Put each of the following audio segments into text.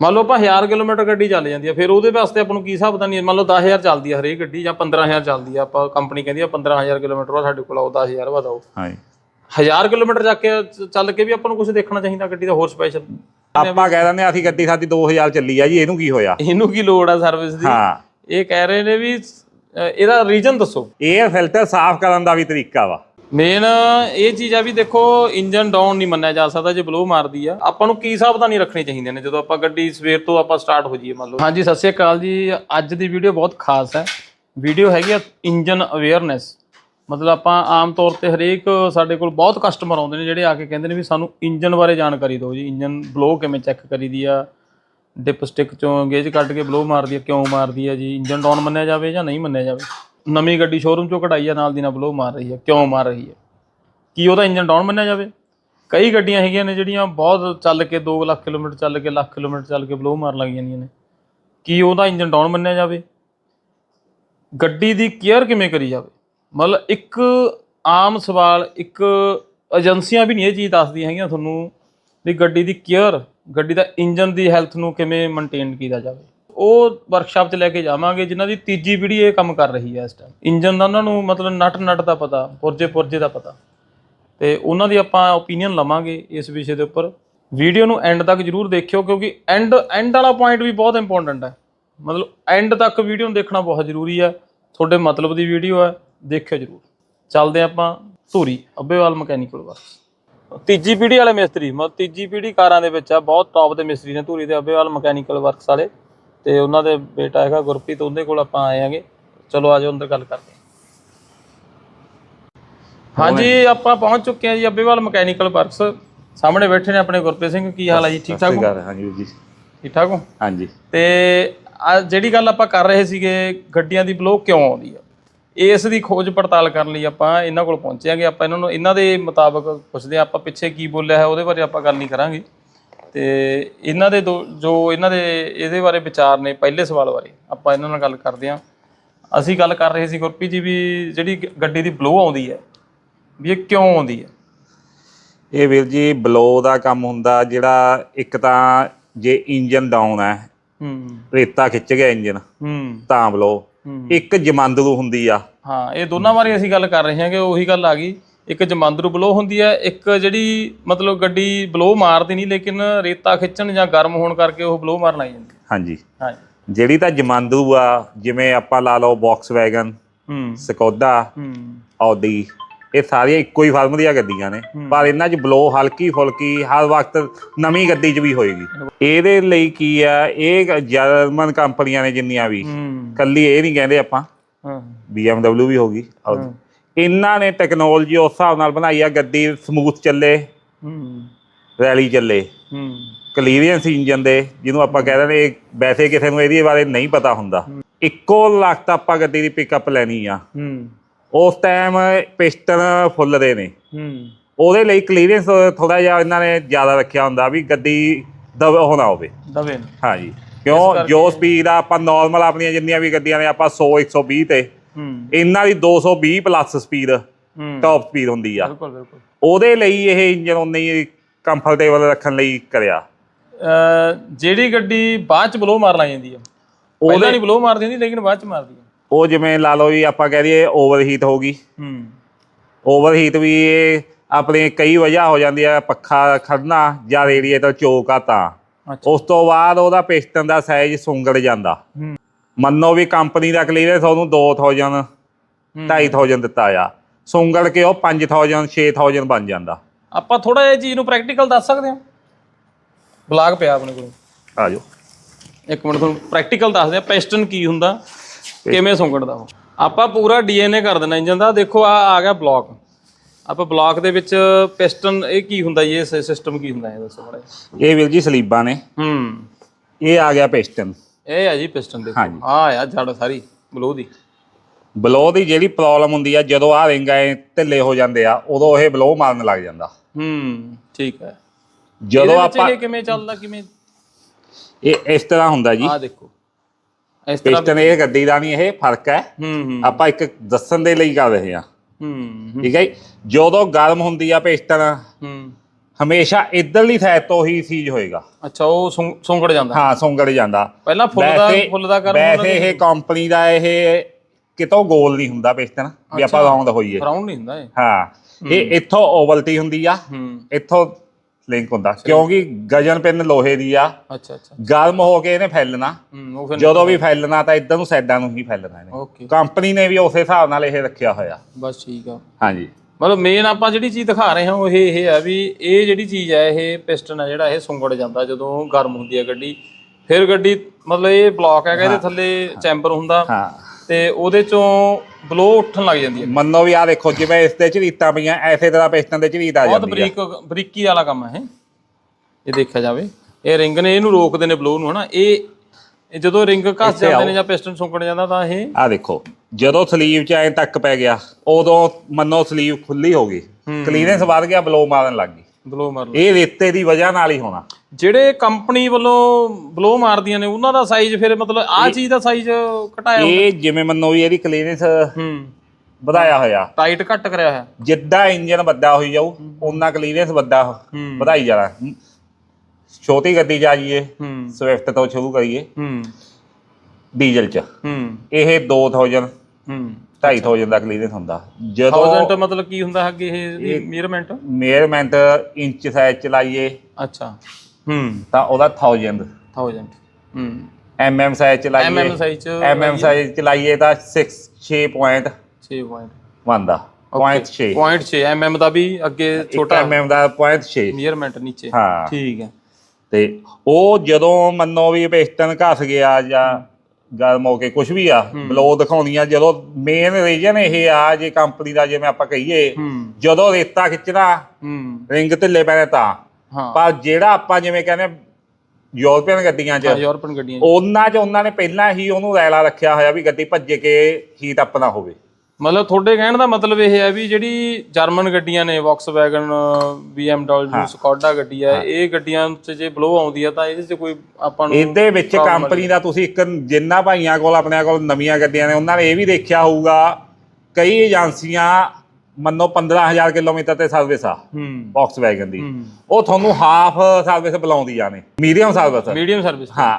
ਮੰਨ ਲਓ ਆਪਾਂ 1000 ਕਿਲੋਮੀਟਰ ਗੱਡੀ ਚੱਲ ਜਾਂਦੀ ਆ ਫਿਰ ਉਹਦੇ ਵਾਸਤੇ ਆਪਾਂ ਨੂੰ ਕੀ ਹਿਸਾਬ ਦਾ ਨਹੀਂ ਮੰਨ ਲਓ 10000 ਚੱਲਦੀ ਆ ਹਰੇਕ ਗੱਡੀ ਜਾਂ 15000 ਚੱਲਦੀ ਆ ਆਪਾਂ ਕੰਪਨੀ ਕਹਿੰਦੀ ਆ 15000 ਕਿਲੋਮੀਟਰ ਵਾ ਸਾਡੇ ਕੋਲ ਆਓ 10000 ਵਧਾਓ। ਹਾਂਜੀ। 1000 ਕਿਲੋਮੀਟਰ ਜਾ ਕੇ ਚੱਲ ਕੇ ਵੀ ਆਪਾਂ ਨੂੰ ਕੁਝ ਦੇਖਣਾ ਚਾਹੀਦਾ ਗੱਡੀ ਦਾ ਹੋਰ ਸਪੈਸ਼ਲ ਆਪਾਂ ਕਹਿ ਦਿੰਦੇ ਹਾਂ, ਅਸੀਂ ਗੱਡੀ ਸਾਡੀ 2000 ਚੱਲੀ ਆ ਜੀ ਇਹਨੂੰ ਕੀ ਹੋਇਆ? ਇਹਨੂੰ ਕੀ ਲੋੜ ਆ ਸਰਵਿਸ ਦੀ? ਹਾਂ। ਇਹ ਕਹਿ ਰਹੇ ਨੇ ਵੀ ਇਹਦਾ ਰੀਜਨ ਦੱਸੋ। 에ਅਰ ਫਿਲਟਰ ਸਾਫ਼ ਕਰਨ ਦਾ ਵੀ ਤਰੀਕਾ ਵਾ। ਮੇਨ ਇਹ ਚੀਜ਼ ਆ ਵੀ ਦੇਖੋ ਇੰਜਨ ਡਾਊਨ ਨਹੀਂ ਮੰਨਿਆ ਜਾ ਸਕਦਾ ਜੇ ਬਲੋ ਮਾਰਦੀ ਆ। ਆਪਾਂ ਨੂੰ ਕੀ ਸਾਵਧਾਨੀ ਰੱਖਣੀ ਚਾਹੀਦੀਆਂ ਨੇ? ਜਦੋਂ ਆਪਾਂ ਗੱਡੀ ਸਵੇਰ ਤੋਂ ਆਪਾਂ ਸਟਾਰਟ ਹੋ ਜਾਈਏ, ਮੰਨ ਲਓ। ਹਾਂਜੀ, ਸਤਿ ਸ਼੍ਰੀ ਅਕਾਲ ਜੀ। ਅੱਜ ਦੀ ਵੀਡੀਓ ਬਹੁਤ ਖਾਸ ਹੈ। ਵੀਡੀਓ ਹੈਗੀ ਆ ਇੰਜਨ ਅਵੇਅਰਨੈਸ ਮਤਲਬ ਆਪਾਂ ਆਮ ਤੌਰ ਤੇ ਹਰੇਕ ਸਾਡੇ ਕੋਲ ਬਹੁਤ ਕਸਟਮਰ ਆਉਂਦੇ ਨੇ ਜਿਹੜੇ ਆ ਕੇ ਕਹਿੰਦੇ ਨੇ ਵੀ ਸਾਨੂੰ ਇੰਜਨ ਬਾਰੇ ਜਾਣਕਾਰੀ ਦਿਓ ਜੀ। ਇੰਜਨ ਬਲੋ ਕਿਵੇਂ ਚੈੱਕ ਕਰੀਦੀ ਆ? ਡਿਪ ਸਟਿਕ ਚੋਂ ਗੇਜ ਕੱਢ ਕੇ ਬਲੋ ਮਾਰਦੀ ਆ, ਕਿਉਂ ਮਾਰਦੀ ਆ ਜੀ? ਇੰਜਨ ਡਾਊਨ ਮੰਨਿਆ ਜਾਵੇ ਜਾਂ ਨਹੀਂ ਮੰਨਿਆ ਜਾਵੇ? ਨਵੀਂ ਗੱਡੀ ਸ਼ੋਰੂਮ ਚੋਂ ਕਢਾਈ ਆ, ਨਾਲ ਦੀ ਨਾਲ ਬਲੋ ਮਾਰ ਰਹੀ ਹੈ ਕਿਉਂ ਮਾਰ ਰਹੀ ਹੈ ਕੀ ਉਹਦਾ ਇੰਜਨ ਡਾਊਨ ਮੰਨਿਆ ਜਾਵੇ? ਕਈ ਗੱਡੀਆਂ ਹੈਗੀਆਂ ਨੇ ਜਿਹੜੀਆਂ ਬਹੁਤ ਚੱਲ ਕੇ 2 ਲੱਖ ਕਿਲੋਮੀਟਰ, ਚੱਲ ਕੇ ਲੱਖ ਕਿਲੋਮੀਟਰ, ਚੱਲ ਕੇ ਬਲੋ ਮਾਰ ਲੱਗ ਜਾਂਦੀਆਂ ਨੇ। ਕੀ ਉਹਦਾ ਇੰਜਨ ਡਾਊਨ ਮੰਨਿਆ ਜਾਵੇ? ਗੱਡੀ ਦੀ ਕੇਅਰ ਕਿਵੇਂ ਕਰੀ ਜਾਵੇ? ਮਤਲਬ ਇੱਕ ਆਮ ਸਵਾਲ, ਇੱਕ ਏਜੰਸੀਆਂ ਵੀ ਨਹੀਂ ਇਹ ਚੀਜ਼ ਦੱਸਦੀਆਂ ਹੈਗੀਆਂ ਤੁਹਾਨੂੰ ਵੀ ਗੱਡੀ ਦੀ ਕੇਅਰ ਗੱਡੀ ਦਾ ਇੰਜਨ ਦੀ ਹੈਲਥ ਨੂੰ ਕਿਵੇਂ ਮੇਨਟੇਨ ਕੀਤਾ ਜਾਵੇ। ਉਹ ਵਰਕਸ਼ਾਪ 'ਚ ਲੈ ਕੇ ਜਾਵਾਂਗੇ, ਜਿਨ੍ਹਾਂ ਦੀ ਤੀਜੀ ਪੀੜ੍ਹੀ ਇਹ ਕੰਮ ਕਰ ਰਹੀ ਹੈ ਇਸ ਟਾਈਮ ਇੰਜਨ ਦਾ ਉਹਨਾਂ ਨੂੰ ਮਤਲਬ ਨਟ ਨਟ ਦਾ ਪਤਾ, ਪੁਰਜੇ ਪੁਰਜੇ ਦਾ ਪਤਾ। ਤੇ ਉਹਨਾਂ ਦੀ ਆਪਾਂ ਓਪੀਨੀਅਨ ਲਵਾਂਗੇ ਇਸ ਵਿਸ਼ੇ ਦੇ ਉੱਪਰ। ਵੀਡੀਓ ਨੂੰ ਐਂਡ ਤੱਕ ਜਰੂਰ ਦੇਖਿਓ, ਕਿਉਂਕਿ ਐਂਡ ਐਂਡ ਵਾਲਾ ਪੁਆਇੰਟ ਵੀ ਬਹੁਤ ਇੰਪੋਰਟੈਂਟ ਹੈ। ਮਤਲਬ ਐਂਡ ਤੱਕ ਵੀਡੀਓ ਨੂੰ ਦੇਖਣਾ ਬਹੁਤ ਜ਼ਰੂਰੀ ਹੈ। ਤੁਹਾਡੇ ਮਤਲਬ ਦੀ ਵੀਡੀਓ ਹੈ, ਦੇਖਿਓ ਜਰੂਰ। ਚੱਲਦੇ ਆਪਾਂ ਧੂਰੀ, ਅੱਬੇਵਾਲ ਮਕੈਨੀਕਲ ਵਰਕਸ ਤੀਜੀ ਪੀੜ੍ਹੀ ਵਾਲੇ ਮਿਸਤਰੀ, ਮਤਲਬ ਤੀਜੀ ਪੀੜ੍ਹੀ ਕਾਰਾਂ ਦੇ ਵਿੱਚ ਆ, ਬਹੁਤ ਟੌਪ ਦੇ ਮਿਸਤਰੀ ਨੇ ਧੂਰੀ ਦੇ ਅੱਬੇਵਾਲ ਮਕੈਨੀਕਲ ਵਰਕਸ ਵਾਲੇ। ਤੇ ਉਹਨਾਂ ਦੇ ਬੇਟਾ ਹੈਗਾ ਗੁਰਪ੍ਰੀਤ ਉਹਦੇ ਕੋਲ ਆਪਾਂ ਆਏ ਆਂਗੇ ਚਲੋ ਆਜੋ ਅੰਦਰ ਗੱਲ ਕਰਦੇ ਹਾਂ। ਹਾਂਜੀ ਆਪਾਂ ਪਹੁੰਚ ਚੁੱਕੇ ਹਾਂ ਜੀ ਅੱਬੇਵਾਲ ਮਕੈਨੀਕਲ ਵਰਕਸ। ਸਾਹਮਣੇ ਬੈਠੇ ਨੇ ਆਪਣੇ ਗੁਰਪ੍ਰੀਤ ਸਿੰਘ। ਕੀ ਹਾਲ ਹੈ ਜੀ? ਠੀਕ ਠਾਕ ਹੋ? ਹਾਂਜੀ ਵੀਰ ਜੀ। ਠੀਕ ਠਾਕ ਹੋ? ਹਾਂਜੀ। ਤੇ ਆ ਜਿਹੜੀ ਗੱਲ ਆਪਾਂ ਕਰ ਰਹੇ ਸੀਗੇ ਗੱਡੀਆਂ ਦੀ ਬਲੋ ਕਿਉਂ ਆਉਂਦੀ ਆ? ਇਸ ਦੀ ਖੋਜ ਪੜਤਾਲ ਕਰਨ ਲਈ ਆਪਾਂ ਇਹਨਾਂ ਕੋਲ ਪਹੁੰਚਿਆਂਗੇ ਆਪਾਂ ਇਹਨਾਂ ਨੂੰ ਇਹਨਾਂ ਦੇ ਮੁਤਾਬਕ ਪੁੱਛਦੇ ਆਪਾਂ ਪਿੱਛੇ ਕੀ ਬੋਲਿਆ ਹੈ ਉਹਦੇ ਬਾਰੇ ਆਪਾਂ ਗੱਲ ਨਹੀਂ ਕਰਾਂਗੇ। ਤੇ ਇਹਨਾਂ ਦੇ ਦੋ- ਜੋ ਇਹਨਾਂ ਦੇ ਇਹਦੇ ਬਾਰੇ ਵਿਚਾਰ ਨੇ ਪਹਿਲੇ ਸਵਾਲ ਬਾਰੇ ਆਪਾਂ ਇਹਨਾਂ ਨਾਲ ਗੱਲ ਕਰਦੇ ਹਾਂ। ਅਸੀਂ ਗੱਲ ਕਰ ਰਹੇ ਸੀ ਗੁਰਪ੍ਰੀਤ ਜੀ ਵੀ ਜਿਹੜੀ ਗ- ਗੱਡੀ ਦੀ ਬਲੋ ਆਉਂਦੀ ਹੈ ਵੀ ਇਹ ਕਿਉਂ ਆਉਂਦੀ ਹੈ? ਇਹ ਵੀਰ ਜੀ ਬਲੋ ਦਾ ਕੰਮ ਹੁੰਦਾ ਜਿਹੜਾ ਇੱਕ ਤਾਂ ਜੇ ਇੰਜਨ ਡਾਊਨ ਹੈ ਹੂੰ। ਰੇਤਾ ਖਿੱਚ ਗਿਆ ਇੰਜਨ ਹੂੰ। ਤਾਂ ਬਲੋ ਹੂੰ। ਇੱਕ ਜਮਾਂਦਰੂ ਹੁੰਦੀ ਆ। ਹਾਂ ਇਹ ਦੋਨਾਂ ਬਾਰੇ ਅਸੀਂ ਗੱਲ ਕਰ ਰਹੇ ਹਾਂ ਕਿ ਉਹੀ ਗੱਲ ਆ ਗਈ। ਇੱਕ ਜਮਾਂਦਰੂ ਬਲੋ ਹੁੰਦੀ ਹੈ ਇੱਕ ਜਿਹੜੀ ਮਤਲਬ ਗੱਡੀ ਬਲੋ ਮਾਰਦੀ ਨਹੀਂ ਲੇਕਿਨ ਰੇਤਾ ਖਿੱਚਣ ਜਾਂ ਗਰਮ ਹੋਣ ਕਰਕੇ ਉਹ ਬਲੋ ਮਾਰਨ ਲੱਗ ਜਾਂਦੀ ਹਾਂਜੀ। ਹਾਂਜੀ। ਜਿਹੜੀ ਤਾਂ ਜਮਾਂਦਰੂ ਆ ਜਿਵੇਂ ਆਪਾਂ ਲਾ ਲਓ ਬਾਕਸ ਵੈਗਨ ਹੂੰ। ਸਕੋਦਾ ਹੂੰ। ਆਡੀ ਇਹ ਸਾਰੀਆਂ ਇੱਕੋ ਹੀ ਫਰਮ ਦੀਆਂ ਗੱਡੀਆਂ ਨੇ ਪਰ ਇਹਨਾਂ 'ਚ ਬਲੋ ਹਲਕੀ ਫੁਲਕੀ ਹਰ ਵਕਤ ਨਵੀਂ ਗੱਡੀ 'ਚ ਵੀ ਹੋਏਗੀ। ਇਹਦੇ ਲਈ ਕੀ ਆ ਇਹ ਜਰਮਨ ਕੰਪਨੀਆਂ ਨੇ ਜਿੰਨੀਆਂ ਵੀ ਕੱਲੀ ਇਹ ਨਹੀਂ ਕਹਿੰਦੇ ਆਪਾਂ ਹਾਂ। BMW ਵੀ ਹੋਗੀ ਇਹਨਾਂ ਨੇ ਟੈਕਨੋਲੋਜੀ ਉਸ ਹਿਸਾਬ ਨਾਲ ਬਣਾਈ ਆ ਗੱਡੀ ਸਮੂਥ ਚੱਲੇ ਹੂੰ। ਰੈਲੀ ਚੱਲੇ। ਹੂੰ। ਕਲੀਅਰੈਂਸ ਇੰਜਨ ਦੇ ਜਿਹਨੂੰ ਆਪਾਂ ਕਹਿੰਦੇ ਨੇ ਵੈਸੇ ਕਿਸੇ ਨੂੰ ਇਹਦੇ ਬਾਰੇ ਨਹੀਂ ਪਤਾ ਹੁੰਦਾ। ਇੱਕੋ ਲੱਖ ਤਾਂ ਆਪਾਂ ਗੱਡੀ ਦੀ ਪਿਕਅਪ ਲੈਣੀ ਆ। ਹੂੰ। ਉਸ ਟਾਈਮ ਪਿਸਟਨ ਫੁੱਲਦੇ ਨੇ। ਹੂੰ। ਉਹਦੇ ਲਈ ਕਲੀਅਰੈਂਸ ਥੋੜਾ ਜਿਹਾ ਇਹਨਾਂ ਨੇ ਜ਼ਿਆਦਾ ਰੱਖਿਆ ਹੁੰਦਾ ਵੀ ਗੱਡੀ ਦਬ ਹੋਣਾ ਹੋਵੇ। ਨੇ। ਹਾਂਜੀ। ਕਿਉਂ? ਜੋ ਸਪੀਡ ਆ ਆਪਾਂ ਨਾਰਮਲ ਆਪਣੀਆਂ ਜਿੰਨੀਆਂ ਵੀ ਗੱਡੀਆਂ ਨੇ ਆਪਾਂ 100 120 ਤੇ ਇਹਨਾਂ ਦੀ 220 ਪਲੱਸ ਸਪੀਡ ਟਾਪ ਸਪੀਡ ਹੁੰਦੀ ਆ। ਬਿਲਕੁਲ ਬਿਲਕੁਲ। ਉਹਦੇ ਲਈ ਇਹ ਇੰਜਨ ਉਨੀ ਕੰਫਰਟੇਬਲ ਰੱਖਣ ਲਈ ਕਰਿਆ। ਜਿਹੜੀ ਗੱਡੀ ਬਾਅਦ ਚ ਬਲੋ ਮਾਰ ਲੱਗ ਜਾਂਦੀ ਆ। ਪਹਿਲਾਂ ਨਹੀਂ ਬਲੋ ਮਾਰਦੀ ਹੁੰਦੀ ਲੇਕਿਨ ਬਾਅਦ ਚ ਮਾਰਦੀ ਆ। ਉਹ ਜਿਵੇਂ ਲਾ ਲਓ ਵੀ ਆਪਾਂ ਕਹਿ ਦਈਏ ਓਵਰਹੀਟ ਹੋ ਗਈ। ਹੂੰ। ਓਵਰਹੀਟ ਵੀ ਇਹ ਆਪਣੇ ਕਈ ਵਜ੍ਹਾ ਹੋ ਜਾਂਦੀ ਆ ਪੱਖਾ ਖੜਨਾ ਜਾਂ ਰੇਡੀਏਟਰ ਚੋਕ ਆ ਤਾਂ ਉਸ ਤੋਂ ਬਾਅਦ ਉਹਦਾ ਪਿਸਟਨ ਦਾ ਸਾਈਜ਼ ਸੁੰਗੜ ਜਾਂਦਾ। ਹੂੰ। ਮੰਨੋ ਵੀ ਕੰਪਨੀ ਦਾ ਕਲੀਅਰੈਂਸ ਉਹਨੂੰ 2000 2500 ਦਿੱਤਾ ਆ। ਸੁੰਗੜ ਕੇ ਉਹ 5000 6000 ਬਣ ਜਾਂਦਾ। ਆਪਾਂ ਥੋੜਾ ਜਿਹਾ ਚੀਜ਼ ਨੂੰ ਪ੍ਰੈਕਟੀਕਲ ਦੱਸ ਸਕਦੇ ਹਾਂ? ਬਲਾਗ ਪਿਆ ਆਪਣੇ ਕੋਲ। ਆ ਜਾਓ। ਇੱਕ ਮਿੰਟ ਤੁਹਾਨੂੰ ਪ੍ਰੈਕਟੀਕਲ ਦੱਸਦੇ ਆ ਪਿਸਟਨ ਕੀ ਹੁੰਦਾ ਕਿਵੇਂ ਸੁੰਗੜਦਾ ਉਹ। ਆਪਾਂ ਪੂਰਾ ਡੀਐਨਏ ਕਰ ਦੇਣਾ ਇੰਜਨ ਦਾ। ਦੇਖੋ ਆ ਆ ਗਿਆ ਬਲੌਕ। ਆਪਾਂ ਬਲੌਕ ਦੇ ਵਿੱਚ ਪਿਸਟਨ ਇਹ ਕੀ ਹੁੰਦਾ ਜੀ? ਇਹ ਸਿਸਟਮ ਕੀ ਹੁੰਦਾ ਇਹ ਦੱਸੋ ਮਾੜਾ। ਇਹ ਵੀਰ ਜੀ ਸਲੀਬਾਂ ਨੇ। ਹੂੰ। ਇਹ ਆ ਗਿਆ ਪਿਸਟਨ। ਇਹ ਆ ਜੀ ਪਿਸਟਨ ਦੇਖੋ ਹਾਂਜੀ। ਆ ਆ ਜੜ ਸਾਰੀ ਬਲੋ ਦੀ। ਬਲੋ ਦੀ ਜਿਹੜੀ ਪ੍ਰੋਬਲਮ ਹੁੰਦੀ ਆ ਜਦੋਂ ਆ ਰਿੰਗ ਐ ਢਿੱਲੇ ਹੋ ਜਾਂਦੇ ਆ ਉਦੋਂ ਇਹ ਬਲੋ ਮਾਰਨ ਲੱਗ ਜਾਂਦਾ। ਹੂੰ ਠੀਕ ਹੈ ਜਦੋਂ ਇਹਦੇ ਵਿੱਚ ਆਪਾਂ ਇਹ ਕਿਵੇਂ ਚੱਲਦਾ ਕਿਵੇਂ? ਇਹ ਇਸ ਤਰ੍ਹਾਂ ਹੁੰਦਾ ਜੀ। ਆ ਦੇਖੋ। ਇਸ ਤਰ੍ਹਾਂ ਪਿਸਟਨ ਇਹ ਗੱਡੀ ਦਾ ਨਹੀਂ ਇਹ ਫ਼ਰਕ ਹੈ। ਹੂੰ ਹੂੰ। ਆਪਾਂ ਇੱਕ ਦੱਸਣ ਦੇ ਲਈ ਕਰ ਰਹੇ ਹਾਂ। ਹੂੰ ਠੀਕ ਹੈ ਜੀ? ਜਦੋਂ ਗਰਮ ਹੁੰਦੀ ਆ ਪਿਸਟਨ ਹੂੰ। ਹਮੇਸ਼ਾ ਇਧਰਲੀ ਸਾਈਡ ਤੋਂ ਹੀ ਸੀਜ ਹੋਏਗਾ। ਅੱਛਾ ਉਹ ਸੁੰਗੜ ਜਾਂਦਾ। ਹਾਂ ਸੁੰਗੜ ਜਾਂਦਾ। ਪਹਿਲਾਂ ਫੁੱਲ ਦਾ ਫੁੱਲ ਦਾ ਕਰ ਵੈਸੇ ਇਹ ਕੰਪਨੀ ਦਾ ਇਹ ਕਿਤੋਂ ਗੋਲ ਨਹੀਂ ਹੁੰਦਾ ਪਿਸਟਨ ਵੀ ਆਪਾਂ ਰਾਉਂਡ ਹੋਈਏ। ਰਾਉਂਡ ਨਹੀਂ ਹੁੰਦਾ ਇਹ। ਹਾਂ ਇਹ ਇੱਥੋਂ ਓਵਲਟੀ ਹੁੰਦੀ ਆ ਇੱਥੋਂ ਲਿੰਕ ਹੁੰਦਾ ਕਿਉਂਕਿ ਗਜਨ ਪਿੰਨ ਲੋਹੇ ਦੀ ਆ। ਅੱਛਾ ਅੱਛਾ। ਗਰਮ ਹੋ ਕੇ ਇਹਨੇ ਫੈਲਣਾ। ਜਦੋਂ ਵੀ ਫੈਲਣਾ ਤਾਂ ਇਧਰ ਨੂੰ ਸਾਈਡਾਂ ਨੂੰ ਹੀ ਫੈਲਣਾ ਇਹਨੇ। ਕੰਪਨੀ ਨੇ ਵੀ ਉਸੇ ਹਿਸਾਬ ਨਾਲ ਇਹ ਰੱਖਿਆ ਹੋਇਆ। ਬਸ ਠੀਕ ਆ। ਹਾਂਜੀ। ਮਤਲਬ ਮੇਨ ਆਪਾਂ ਜਿਹੜੀ ਚੀਜ਼ ਦਿਖਾ ਰਹੇ ਹਾਂ ਉਹ ਇਹ ਇਹ ਆ ਵੀ ਇਹ ਜਿਹੜੀ ਚੀਜ਼ ਹੈ ਇਹ ਪਿਸਟਨ ਹੈ ਜਿਹੜਾ ਇਹ ਸੁੰਗੜ ਜਾਂਦਾ ਜਦੋਂ ਗਰਮ ਹੁੰਦੀ ਹੈ ਗੱਡੀ। ਫਿਰ ਗੱਡੀ ਮਤਲਬ ਇਹ ਬਲੌਕ ਹੈਗਾ ਇਹਦੇ ਥੱਲੇ ਚੈਂਬਰ ਹੁੰਦਾ ਹਾਂ। ਤੇ ਉਹਦੇ ਚੋਂ ਬਲੋ ਉੱਠਣ ਲੱਗ ਜਾਂਦੀ ਹੈ ਮੰਨੋ ਵੀ ਆ ਦੇਖੋ ਜਿਵੇਂ ਇਸ ਤੇ ਝਰੀਟਾਂ ਪਈਆਂ ਐਸੇ ਤਰ੍ਹਾਂ ਪਿਸਟਨ ਦੇ ਝਰੀਟ ਆ ਬਹੁਤ ਜਾਂਦੀ ਆ ਬਰੀਕ ਬਰੀਕੀ ਵਾਲਾ ਕੰਮ ਹੈ ਇਹ। ਇਹ ਦੇਖਿਆ ਜਾਵੇ ਇਹ ਰਿੰਗ ਨੇ ਇਹਨੂੰ ਰੋਕਦੇ ਨੇ ਬਲੋ ਨੂੰ ਹਨਾ। ਇਹ ਜਦੋਂ ਰਿੰਗ ਘਸ ਜਾਂਦੇ ਨੇ ਜਾਂ ਪਿਸਟਨ ਸੁੰਗੜ ਜਾਂਦਾ ਤਾਂ ਇਹ ਆ ਦੇਖੋ ਜਦੋਂ ਸਲੀਵ ਚ ਐ ਤੱਕ ਪੈ ਗਿਆ ਉਦੋਂ ਮੰਨੋ ਸਲੀਵ ਖੁੱਲੀ ਹੋ ਗਈ। ਕਲੀਨੈਂਸ ਵੱਧ ਗਿਆ ਬਲੋ ਮਾਰਨ ਲੱਗ ਗਈ। ਬਲੋ ਮਾਰ। ਇਹ ਰੇਤੇ ਦੀ ਵਜ੍ਹਾ ਨਾਲ ਹੀ ਹੋਣਾ। ਜਿਹੜੇ ਕੰਪਨੀ ਵੱਲੋਂ ਬਲੋ ਮਾਰਦੀਆਂ ਨੇ ਉਹਨਾਂ ਦਾ ਸਾਈਜ਼ ਫਿਰ ਮਤਲਬ ਆਹ ਚੀਜ਼ ਦਾ ਸਾਈਜ਼ ਘਟਾਇਆ ਇਹ ਜਿਵੇਂ ਮੰਨੋ ਵੀ ਇਹਦੀ ਕਲੀਨੈਂਸ ਹੂੰ। ਵਧਾਇਆ ਹੋਇਆ। ਟਾਈਟ ਘੱਟ ਕਰਿਆ ਹੋਇਆ। ਜਿੱਦਾਂ ਇੰਜਨ ਵੱਡਾ ਹੋਈ ਜਾਊ ਉਹਨਾਂ ਕਲੀਨੈਂਸ ਵੱਡਾ ਵਧਾਈ ਜਾਣਾ। ਛੋਟੀ ਗੱਡੀ ਆ ਜਾਈਏ ਸਵਿਫਟ ਤੋਂ ਸ਼ੁਰੂ ਕਰੀਏ। ਹੂੰ। ਡੀਜ਼ਲ ਚ। ਹੂੰ। ਇਹ 2000 ਹੂੰ 2500 ਦਾ ਕਲੀਨੈਂਸ ਹੁੰਦਾ। ਜਦੋਂ 1000 ਮਤਲਬ ਕੀ ਹੁੰਦਾ ਅੱਗੇ ਇਹ ਮੇਅਰਮੈਂਟ ਮੇਅਰਮੈਂਟ ਇੰਚ ਸਾਈਜ਼ ਚਲਾਈਏ। ਅੱਛਾ। ਹੂੰ ਤਾਂ ਉਹਦਾ 1000 1000 ਹੂੰ ਐਮਐਮ ਸਾਈਜ਼ ਚਲਾਈਏ। ਐਮਐਮ ਸਾਈਜ਼ ਚ ਐਮਐਮ ਸਾਈਜ਼ ਚਲਾਈਏ ਤਾਂ 6 6 ਪੁਆਇੰਟ 6 ਪੁਆਇੰਟ ਬਣਦਾ ਪੁਆਇੰਟ 6 ਪੁਆਇੰਟ 6 ਐਮਐਮ ਦਾ ਵੀ ਅੱਗੇ ਛੋਟਾ। ਐਮਐਮ ਦਾ ਪੁਆਇੰਟ 6 ਮੇਅਰਮੈਂਟ ਨੀਚੇ। ਹਾਂ। ਠੀਕ ਹੈ। ਤੇ ਉਹ ਜਦੋਂ ਮੰਨੋ ਵੀ ਪਿਸਟਨ ਘਸ ਗਿਆ ਜਾਂ ਗਰਮ ਹੋ ਕੇ ਕੁਝ ਵੀ ਆ ਬਲੋ ਦਿਖਾਉਣੀਆਂ ਜਦੋਂ ਮੇਨ ਰੀਜਨ ਇਹ ਆ ਜੇ ਕੰਪਨੀ ਦਾ ਜਿਵੇਂ ਆਪਾਂ ਕਹੀਏ ਜਦੋਂ ਰੇਤਾ ਖਿੱਚਣਾ ਰਿੰਗ ਢਿੱਲੇ ਪੈਣੇ ਤਾਂ। ਪਰ ਜਿਹੜਾ ਆਪਾਂ ਜਿਵੇਂ ਕਹਿੰਦੇ ਯੂਰਪੀਅਨ ਗੱਡੀਆਂ 'ਚ ਗੱਡੀਆਂ 'ਚ। ਉਹਨਾਂ 'ਚ ਉਹਨਾਂ ਨੇ ਪਹਿਲਾਂ ਹੀ ਉਹਨੂੰ ਰੈਲਾ ਰੱਖਿਆ ਹੋਇਆ ਵੀ ਗੱਡੀ ਭੱਜੇ ਕੇ ਹੀਟ ਅਪ ਨਾ ਹੋਵੇ। ਮਤਲਬ ਤੁਹਾਡੇ ਕਹਿਣ ਦਾ ਮਤਲਬ ਇਹ ਹੈ ਵੀ ਜਿਹੜੀ ਜਰਮਨ ਗੱਡੀਆਂ ਨੇ ਵੌਕਸਵੈਗਨ BMW ਸਕੋਡਾ ਗੱਡੀ ਹੈ ਇਹ ਗੱਡੀਆਂ 'ਚ ਜੇ ਬਲੋ ਆਉਂਦੀ ਹੈ ਤਾਂ ਇਹਦੇ 'ਚ ਕੋਈ ਆਪਾਂ ਨੂੰ ਇਹਦੇ ਵਿੱਚ ਕੰਪਨੀ ਦਾ ਤੁਸੀਂ ਇੱਕ ਜਿੰਨਾ ਭਾਈਆਂ ਕੋਲ ਆਪਣੇ ਕੋਲ ਨਵੀਆਂ ਗੱਡੀਆਂ ਨੇ ਉਹਨਾਂ ਨੇ ਇਹ ਵੀ ਦੇਖਿਆ ਹੋਊਗਾ ਕਈ ਏਜੰਸੀਆਂ ਮੰਨੋ 15000 ਕਿਲੋਮੀਟਰ ਤੇ ਸਰਵਿਸ ਆ ਵੈਗਨ ਦੀ। ਉਹ ਤੁਹਾਨੂੰ ਹਾਫ ਸਰਵਿਸ ਬੁਲਾਉਂਦੀਆਂ ਨੇ ਮੀਡੀਅਮ ਸਰਵਿਸ ਮੀਡੀਅਮ ਸਰਵਿਸ ਹਾਂ।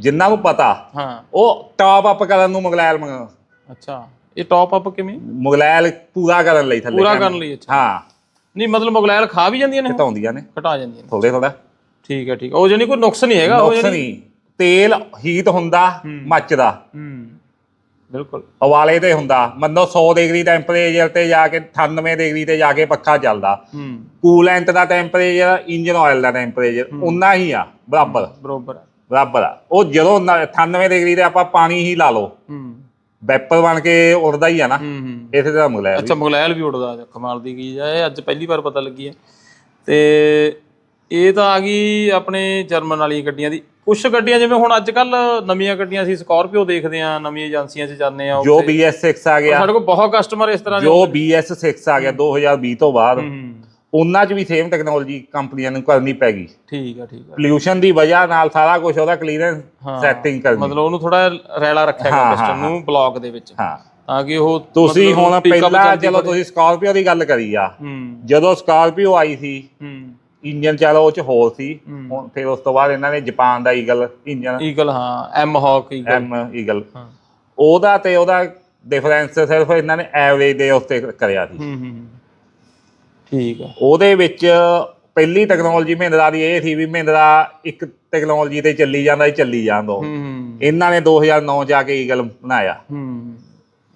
ਜਿਨ੍ਹਾਂ ਨੂੰ ਪਤਾ ਹਾਂ। ਉਹ ਟਾਪ ਅਪ ਕਰਨ ਨੂੰ ਮੁਗਲੈਲ ਮੰਗ- ਅੱਛਾ। ਇਹ ਟੌਪ ਅਪ ਕਿਵੇਂ? ਮੁਗਲੈਲ ਪੂਰਾ ਕਰਨ ਲਈ ਥੱਲੇ ਪੂਰਾ। ਕਰਨ ਲਈ ਅੱਛਾ। ਹਾਂ। ਨਹੀਂ ਮਤਲਬ ਮੋਬਾਈਲ ਖਾ ਵੀ ਜਾਂਦੀਆਂ ਨੇ? ਘਟਾਉਂਦੀਆਂ ਨੇ। ਘਟਾ ਜਾਂਦੀਆਂ ਨੇ। ਥੋੜੇ ਥੋੜਾ ਠੀਕ ਹੈ ਠੀਕ। ਉਹ ਜਾਨੀ ਕੋਈ ਨੁਕਸ ਨਹੀਂ ਹੈਗਾ ਉਹ ਨੁਕਸ ਨਹੀਂ। ਤੇਲ ਹੀਟ ਹੁੰਦਾ ਮੱਚਦਾ। ਹੂੰ। ਬਿਲਕੁਲ। ਉਵਾਲੇ ਤੇ ਹੁੰਦਾ। ਮੰਨੋ 100 ਡਿਗਰੀ ਟੈਂਪਰੇਚਰ ਤੇ ਜਾ ਕੇ 98 ਡਿਗਰੀ ਤੇ ਜਾ ਕੇ ਪੱਖਾ ਚੱਲਦਾ। ਹੂੰ। ਕੂਲੈਂਟ ਦਾ ਟੈਂਪਰੇਚਰ ਇੰਜਨ ਆਇਲ ਦਾ ਟੈਂਪਰੇਚਰ ਉਨਾ ਹੀ ਆ ਬਰਾਬਰ। ਬਰੋਬਰ ਬਰਾਬਰ ਉਹ ਜਦੋਂ ਨਾ- 98 ਡਿਗਰੀ ਤੇ ਆਪਾਂ ਪਾਣੀ ਹੀ ਲਾ ਲਓ। ਹੂੰ। ਵੈਪਰ ਬਣ ਕੇ ਉੜਦਾ ਹੀ ਆ ਨਾ। ਹੂੰ ਹੂੰ। ਇਸੇ ਤਰ੍ਹਾਂ ਅੱਛਾ ਮੁਗਲੈਲ ਵੀ ਉੜਦਾ ਹੈ, ਕਮਾਲ ਦੀ ਚੀਜ਼ ਹੈ ਇਹ ਅੱਜ ਪਹਿਲੀ ਵਾਰ ਪਤਾ ਲੱਗੀ ਹੈ ਤੇ ਇਹ ਤਾਂ ਆ ਗਈ ਆਪਣੇ ਜਰਮਨ ਵਾਲੀਆਂ ਗੱਡੀਆਂ ਦੀ। ਕੁਝ ਗੱਡੀਆਂ ਜਿਵੇਂ ਹੁਣ ਅੱਜ ਕੱਲ ਨਵੀਆਂ ਗੱਡੀਆਂ ਅਸੀਂ ਸਕਾਰਪੀਓ ਦੇਖਦੇ ਆ ਨਵੀਆਂ ਏਜੰਸੀਆਂ 'ਚ ਜਾਂਦੇ ਆ ਜੋ BS6 ਆ ਗਿਆ। ਸਾਡੇ ਕੋਲ ਬਹੁਤ ਕਸਟਮਰ ਇਸ ਤਰ੍ਹਾਂ ਦੇ ਜੋ BS6 ਆ ਗਿਆ 2020 ਤੋਂ ਬਾਅਦ। ਹੂੰ। ਉਹਨਾਂ 'ਚ ਵੀ ਸੇਮ ਟੈਕਨੋਲੋਜੀ ਕੰਪਨੀਆਂ ਨੂੰ ਕਰਨੀ ਪੈ ਗਈ। ਠੀਕ ਆ ਠੀਕ ਆ। ਪੋਲਿਊਸ਼ਨ ਦੀ ਵਜ੍ਹਾ ਨਾਲ ਸਾਰਾ ਕੁਝ ਉਹਦਾ ਕਲੀਅਰੈਂਸ। ਸੈਟਿੰਗ ਕਰਨੀ। ਮਤਲਬ ਉਹਨੂੰ ਥੋੜਾ ਰੈਲਾ ਰੱਖਿਆ ਗਿਆ ਪਿਸਟਨ ਨੂੰ ਬਲੌਕ ਦੇ ਵਿੱਚ। ਹਾਂ। ਤਾਂ ਕਿ ਉਹ ਤੁਸੀਂ ਹੁਣ ਪਹਿਲਾਂ ਚਲੋ। ਤੁਸੀਂ ਸਕਾਰਪੀਓ ਦੀ ਗੱਲ ਕਰੀ ਆ। ਜਦੋਂ ਸਕਾਰਪੀਓ ਆਈ ਸੀ ਹੂੰ। ਇੰਜਨ ਚਲੋ ਉਹ ਚ ਹੋਰ ਸੀ। ਹੁਣ ਫਿਰ ਉਸ ਤੋਂ ਬਾਅਦ ਇਹਨਾਂ ਨੇ ਜਾਪਾਨ ਦਾ ਈਗਲ ਇੰਜਨ। ਈਗਲ ਹਾਂ M hawk eagle M eagle ਉਹਦਾ ਤੇ ਉਹਦਾ ਡਿਫਰੈਂਸ ਸਿਰਫ ਇਹਨਾਂ ਨੇ ਐਵਰੇਜ ਦੇ ਉੱਤੇ ਕਰਿਆ ਸੀ। ਹੂੰ ਹੂੰ। ਠੀਕ ਆ। ਉਹਦੇ ਵਿੱਚ ਪਹਿਲੀ ਟੈਕਨੋਲੋਜੀ ਮਹਿੰਦਰਾ ਦੀ ਇਹ ਸੀ ਵੀ ਮਹਿੰਦਰਾ ਇੱਕ ਟੈਕਨੋਲੋਜੀ ਤੇ ਚੱਲੀ ਜਾਂਦਾ ਹੀ ਚੱਲੀ ਜਾਂਦਾ ਹੂੰ ਹੂੰ। ਇਹਨਾਂ ਨੇ 2009 ਜਾ ਕੇ ਈਗਲ ਬਣਾਇਆ। ਹੂੰ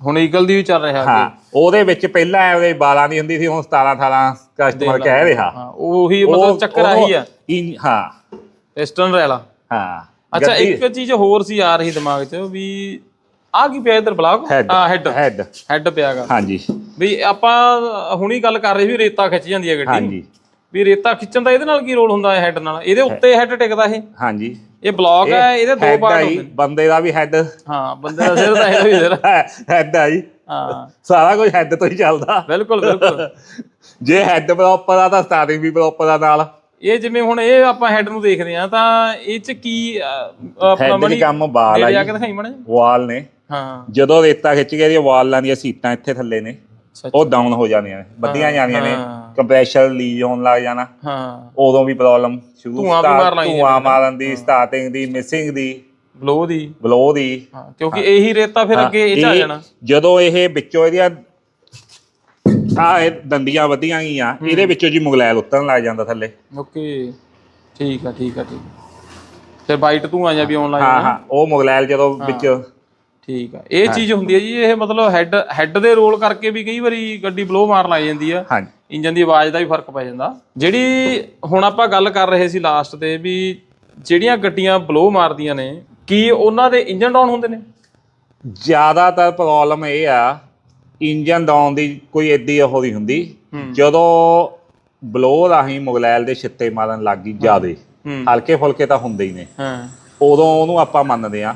ਹੁਣ ਈਗਲ ਦੀ ਵੀ ਚੱਲ ਰਿਹਾ ਹਾਂ ਉਹਦੇ ਵਿੱਚ ਪਹਿਲਾਂ ਐਵਰੇਜ 12 ਦੀ ਹੁੰਦੀ ਸੀ ਹੁਣ 17 18 ਕਸਟਮਰ ਕਹਿ ਰਿਹਾ। ਹਾਂ ਉਹੀ ਮਤਲਬ ਚੱਕਰ ਆਹੀ ਆ। ਇਨ- ਹਾਂ। ਪਿਸਟਨ ਰੈਲਾ ਹਾਂ। ਅੱਛਾ ਗੱਡੀ- ਇੱਕ ਚੀਜ਼ ਹੋਰ ਸੀ ਆ ਰਹੀ ਦਿਮਾਗ 'ਚ ਵੀ ਆ ਕੀ ਪਿਆ ਇਧਰ ਬਲਾਕ ਹੈਡ ਹੈਡ ਹੈਡ ਪਿਆਗਾ ਹਾਂਜੀ। ਵੀ ਆਪਾਂ ਹੁਣੀ ਗੱਲ ਕਰ ਰਹੇ ਸੀ ਵੀ ਰੇਤਾ ਖਿੱਚ ਜਾਂਦੀ ਹੈ ਗੱਡੀ ਹਾਂਜੀ। ਵੀ ਰੇਤਾ ਖਿੱਚਣ ਦਾ ਇਹਦੇ ਨਾਲ ਕੀ ਰੋਲ ਹੁੰਦਾ ਹੈ ਹੈਡ ਨਾਲ? ਇਹਦੇ ਉੱਤੇ ਹੈਡ ਟਿਕਦਾ ਇਹ? ਹਾਂਜੀ। ਇਹ ਬਲੌਕ ਹੈ ਇਹਦੇ ਦੋ ਹੈਡ ਪਾਰਟ ਆਈ ਹੁੰਦੇ ਨੇ। ਬੰਦੇ ਦਾ ਵੀ ਹੈਡ ਹਾਂ ਬੰਦੇ ਦਾ ਸਿਰ ਤਾਂ ਇਹਦਾ ਵੀ ਸਿਰ। ਹੈਡ ਆਈ। ਹਾਂ। ਸਾਰਾ ਕੁਝ ਹੈਡ ਤੋਂ ਹੀ ਚੱਲਦਾ। ਬਿਲਕੁਲ ਬਿਲਕੁਲ। ਜੇ ਹੈਡ ਪ੍ਰੋਪਰ ਆ ਤਾਂ ਸਟਾਰਟਿੰਗ ਵੀ ਪ੍ਰੋਪਰ ਆ ਨਾਲ। ਇਹ ਜਿਵੇਂ ਹੁਣ ਇਹ ਆਪਾਂ ਹੈਡ ਨੂੰ ਦੇਖਦੇ ਆ ਤਾਂ ਇਹ ਚ ਕੀ ਹੈਡ ਦੇ ਕੰਮ ਬਾਲ ਆ ਜੀ। ਦਿਖਾਈ ਵਾਲ ਨੇ। ਹਾਂ। ਜਦੋਂ ਰੇਤਾ ਖਿੱਚ ਕੇ ਇਹਦੀਆਂ ਵਾਲਾਂ ਦੀਆਂ ਸੀਟਾਂ ਇੱਥੇ ਥੱਲੇ ਨੇ। ਉਹ ਡਾਊਨ ਹੋ ਜਾਂਦੀਆਂ ਨੇ ਵੱਡੀਆਂ ਜਾਂਦੀਆਂ ਨੇ। ਕੰਪਰੈਸ਼ਰ ਲੀਜ ਹੋਣ ਲੱਗ ਜਾਣਾ। ਹਾਂ। ਉਦੋਂ ਵੀ ਪ੍ਰੋਬਲਮ ਸ਼ੁਰੂ ਧੂੰਆਂ ਮਾਰਨ ਦੀ ਸਟਾਰਟਿੰਗ ਦੀ ਮਿਸਿੰਗ ਦੀ ਬਲੋ ਦੀ। ਬਲੋ ਦੀ। ਹਾਂ ਕਿਉਂਕਿ ਇਹੀ ਰੇਤਾ ਫਿਰ ਅੱਗੇ ਇਹ ਚ ਆ ਜਾਣਾ। ਜਦੋਂ ਇਹ ਵਿੱਚੋਂ ਇਹਦੀਆਂ ਆ ਇਹ ਦੰਦੀਆਂ ਵਧੀਆਂ ਗਈਆਂ ਇਹਦੇ ਵਿੱਚੋਂ ਜੀ ਮੁਗਲੈਲ ਉਤਰਨ ਲੱਗ ਜਾਂਦਾ ਥੱਲੇ। ਓਕੇ। ਠੀਕ ਆ ਠੀਕ ਆ ਠੀਕ ਆ। ਫਿਰ ਵਾਈਟ ਧੂਆਂ ਜਾਂ ਵੀ ਆਉਣ ਲੱਗ ਹਾਂ ਹਾਂ ਉਹ ਮੁਗਲੈਲ ਜਦੋਂ ਵਿੱਚ ਠੀਕ ਆ। ਇਹ ਚੀਜ਼ ਹੁੰਦੀ ਹੈ ਜੀ ਇਹ ਮਤਲਬ ਹੈੱਡ ਹੈੱਡ ਦੇ ਰੋਲ ਕਰਕੇ ਵੀ ਕਈ ਵਾਰੀ ਗੱਡੀ ਬਲੋ ਮਾਰਨ ਲੱਗ ਜਾਂਦੀ ਆ। ਹਾਂਜੀ। ਇੰਜਨ ਦੀ ਆਵਾਜ਼ ਦਾ ਵੀ ਫ਼ਰਕ ਪੈ ਜਾਂਦਾ। ਜਿਹੜੀ ਹੁਣ ਆਪਾਂ ਗੱਲ ਕਰ ਰਹੇ ਸੀ ਲਾਸਟ ਤੇ ਵੀ ਜਿਹੜੀਆਂ ਗੱਡੀਆਂ ਬਲੋ ਮਾਰਦੀਆਂ ਨੇ ਕੀ ਉਹਨਾਂ ਦੇ ਇੰਜਨ ਡਾਊਨ ਹੁੰਦੇ ਨੇ? ਜ਼ਿਆਦਾਤਰ ਪ੍ਰੋਬਲਮ ਇਹ ਆ ਇੰਜਨ ਡਾਊਨ ਦੀ ਕੋਈ ਏਦੀ ਉਹ ਨਹੀਂ ਹੁੰਦੀ। ਜਦੋਂ ਬਲੋ ਰਾਹੀਂ ਮੁਗਲੈਲ ਦੇ ਛਿੱਤੇ ਮਾਰਨ ਲੱਗ ਗਈ ਜਿਆਦੇ ਹਲਕੇ ਫੁਲਕੇ ਤਾਂ ਹੁੰਦੇ ਹੀ ਨੇ। ਹਾਂ। ਉਦੋਂ ਉਹਨੂੰ ਆਪਾਂ ਮੰਨਦੇ ਆ